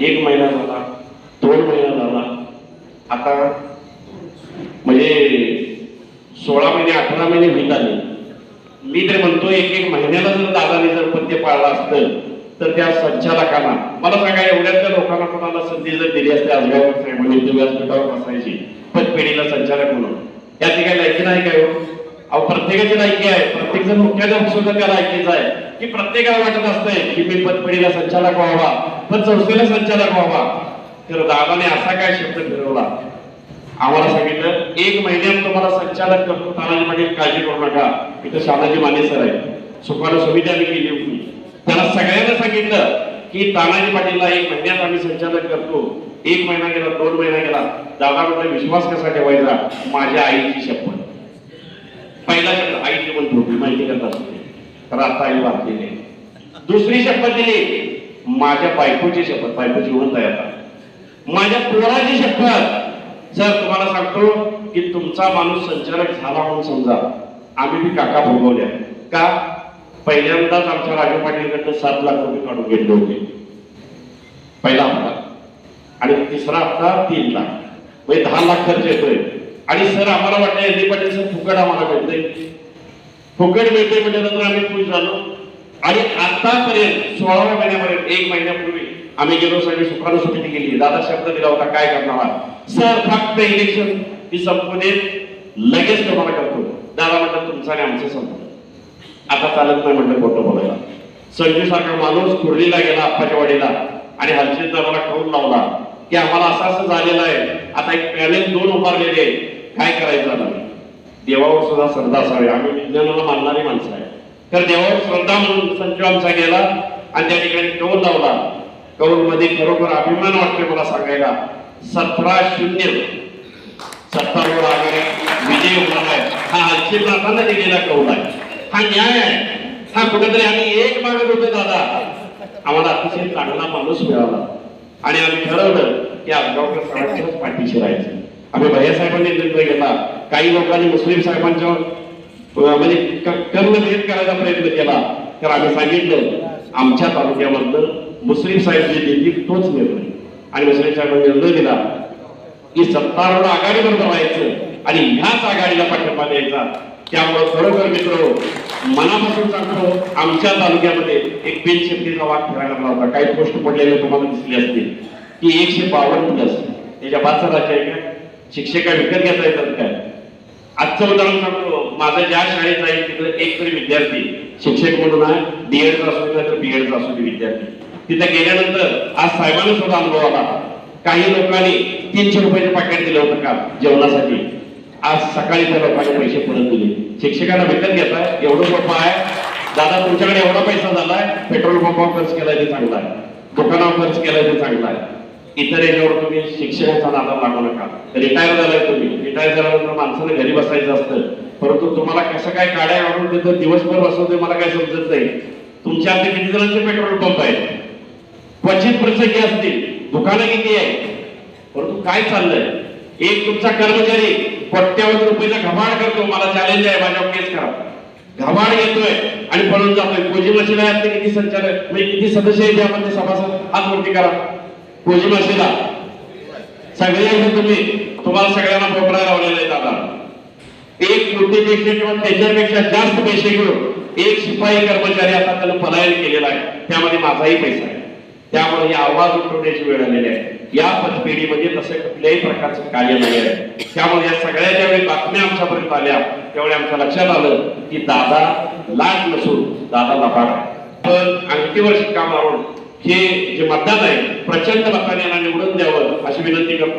एक महिना झाला दोन महिना झाला. आता म्हणजे सोळा महिने अठरा महिने होईल आले. मी तर म्हणतो एक एक महिन्याला जर दादाने जर पत्ते पाळलं असतं तर त्या संचालकांना मला सांगा एवढ्यातल्या लोकांना कोणाला संधी जर दिली असते आजगाव साहेबांनी इथे व्यासपीठावर बसायची पतपेढीला संचालक म्हणून या ठिकाणी लायकी नाही काय हो? अहो प्रत्येकाची लायकी आहे. प्रत्येक जण मुख्याध्यापक सुद्धा त्या लायकीचा आहे. की प्रत्येकाला वाटत असतंय की मी पतपेढीला संचालक व्हावा पण संस्थेला संचालक व्हावा. तर दादाने असा काय शब्द फिरवला? आम्हाला सांगितलं एक महिन्यात तुम्हाला संचालक करतो तानाजी पाटील काळजी करू नका. इथं शालाजी माने सर आहे सुखाला सुविधा आम्ही केली होती. त्याला सगळ्यांना सांगितलं की तानाजी पाटीलला एक महिन्यात आम्ही संचालक करतो. एक महिना गेला दोन महिना गेला. दादाबद्दल विश्वास कसा ठेवायचा? माझ्या आईची शपथ. पहिला शब्द आईची म्हणतो माहिती करत असते. तर आता आई वाचलेली दुसरी शपथ दिली. माझ्या बायकोची शपथ बायको जिवंत आहे आता माझ्या पोराची शपथ. सर तुम्हाला सांगतो की तुमचा माणूस संचालक झाला म्हणून समजा आम्ही बी काका भोगवल्या. का? पहिल्यांदाच आमच्या राजू पाटीलकडनं सात लाख रुपये काढून घेतले होते. पहिला हप्ता. आणि तिसरा हप्ता तीन लाख. म्हणजे दहा लाख खर्च येतोय. आणि सर आम्हाला वाटलं यांनी पाटील सर फुकट आम्हाला मिळतंय. फुकट मिळते म्हटल्यानंतर आम्ही खुश झालो. आणि आतापर्यंत सोळाव्या महिन्यापर्यंत एक महिन्यापूर्वी आम्ही गेलो साहेब सुखानुसुटी सुट्टी केली. दादा शब्द दिला होता काय करणार सर फक्त इलेक्शन ही संपू देत. लगेच तुम्हाला करतो. दादा म्हटलं तुमचं आणि आमचं संपलं आता चालत नाही म्हटलं खोटं बोलायला. संजू सारखा माणूस खुर्लीला गेला आप्पाच्या वाडीला आणि हर्षित दादाला ठेवून लावला की आम्हाला असं असं झालेलं आहे. आता एक पॅनेल दोन उभारलेले आहे. काय करायचं देवावर सुद्धा श्रद्धा असावी. आम्ही विज्ञानाला मानणारी माणसं आहे तर देवावर श्रद्धा म्हणून संजू आमचा गेला आणि त्या ठिकाणी कौल लावला. कौलमध्ये खरोखर अभिमान वाटतोय मला सांगायला. सतरा शून्य. सत्तारूढ आघाडी विजय होणार आहे. हा हर्षितनाथांना दिलेला कौल आहे. हा न्याय आहे. हा कुठेतरी आम्ही एक मागत होतो दादा. आम्हाला अतिशय चांगला माणूस मिळाला. आणि आम्ही ठरवलं की आजगावकर साहेबांच्याच पाठीशी राहायचं. आम्ही भैयासाहेबांनी निर्णय घेतला काही लोकांनी मुस्लिम साहेबांच्या म्हणजे क- करायचा प्रयत्न केला. तर आम्ही सांगितलं आमच्या तालुक्यामधलं मुस्लिम साहेब जे देतील तोच निर्णय. आणि मुस्लिम साहेबांनी निर्णय दिला की सत्तारूढ आघाडी जायचं आणि ह्याच आघाडीला पाठिंबा द्यायचा. त्यामुळे खरोखर मित्र मनापासून सांगतो आमच्या तालुक्यामध्ये एक बेंच शेफ्टीचा वाद फिरायला लागला होता. काही गोष्ट पडलेले तुम्हाला दिसले असतील. की एकशे बावन्न प्लस त्याच्या पाच राज्य शिक्षका विकत घेता येतात काय? आजचं उदाहरण सांगतो. माझं ज्या शाळेत आहे तिथं एक तरी विद्यार्थी शिक्षक म्हणून आहे डीएडचा असू दे तर बीएडचा असू दे विद्यार्थी. तिथं गेल्यानंतर आज साहेबांना सुद्धा अनुभव आला. काही लोकांनी तीनशे रुपयाचे पाकिट दिलं होतं का जेवणासाठी. आज सकाळी त्या लोकांनी पैसे परत दिले. शिक्षकांना विकत घेताय एवढं सोपं आहे. दादा तुमच्याकडे एवढा पैसा झालाय पेट्रोल पंपावर खर्च केलाय ते चांगला आहे. दुकानावर खर्च केलाय ते चांगला आहे. इतर याच्यावर तुम्ही शिक्षणाचा नादा लागू नका. रिटायर झालाय तुम्ही. रिटायर झाल्यानंतर माणसाने घरी बसायचं असतं. परंतु तुम्हाला कसं काय गाड्या काढून तिथं दिवसभर बसवते मला काय समजत नाही. तुमच्या हाती किती जणांचे पेट्रोल पंप आहेत? क्वचित प्रसंगी असतील दुकानं किती आहे परंतु काय चाललंय? एक तुमचा कर्मचारी पट्ट्यावर रुपयाचा घबाड करतो मला चॅलेंज आहे माझ्यावर केस करा. घबाड घेतोय आणि पळून जातोय. कोजी मशीला यातले किती संचालक म्हणजे किती सदस्य आहेत यामध्ये सभासद हात वरती करा. कोजी मशीला सगळे तुम्ही तुम्हाला सगळ्यांना पोपडा लावलेला आहे दादा. एक कोटीपेक्षा किंवा त्याच्यापेक्षा जास्त पैसे घेऊन एक शिपाई कर्मचारी आता त्याला पलायन केलेला आहे. त्यामध्ये माझाही पैसा आहे. त्यामुळे हे आवाज उठवण्याची वेळ आलेली आहे. या पतपेढीमध्ये तसं कुठल्याही प्रकारचं कार्य नाही आहे. त्यामुळे या सगळ्या ज्यावेळी बातम्या आमच्यापर्यंत आल्या. त्यावेळी आमच्या लक्षात आलं की दादा लाट नसून दादा लबाड आहे. पण अंगठीवर शिक्का मारून हे जे मतदान आहे प्रचंड मताने यांना निवडून द्यावं अशी विनंती करतो.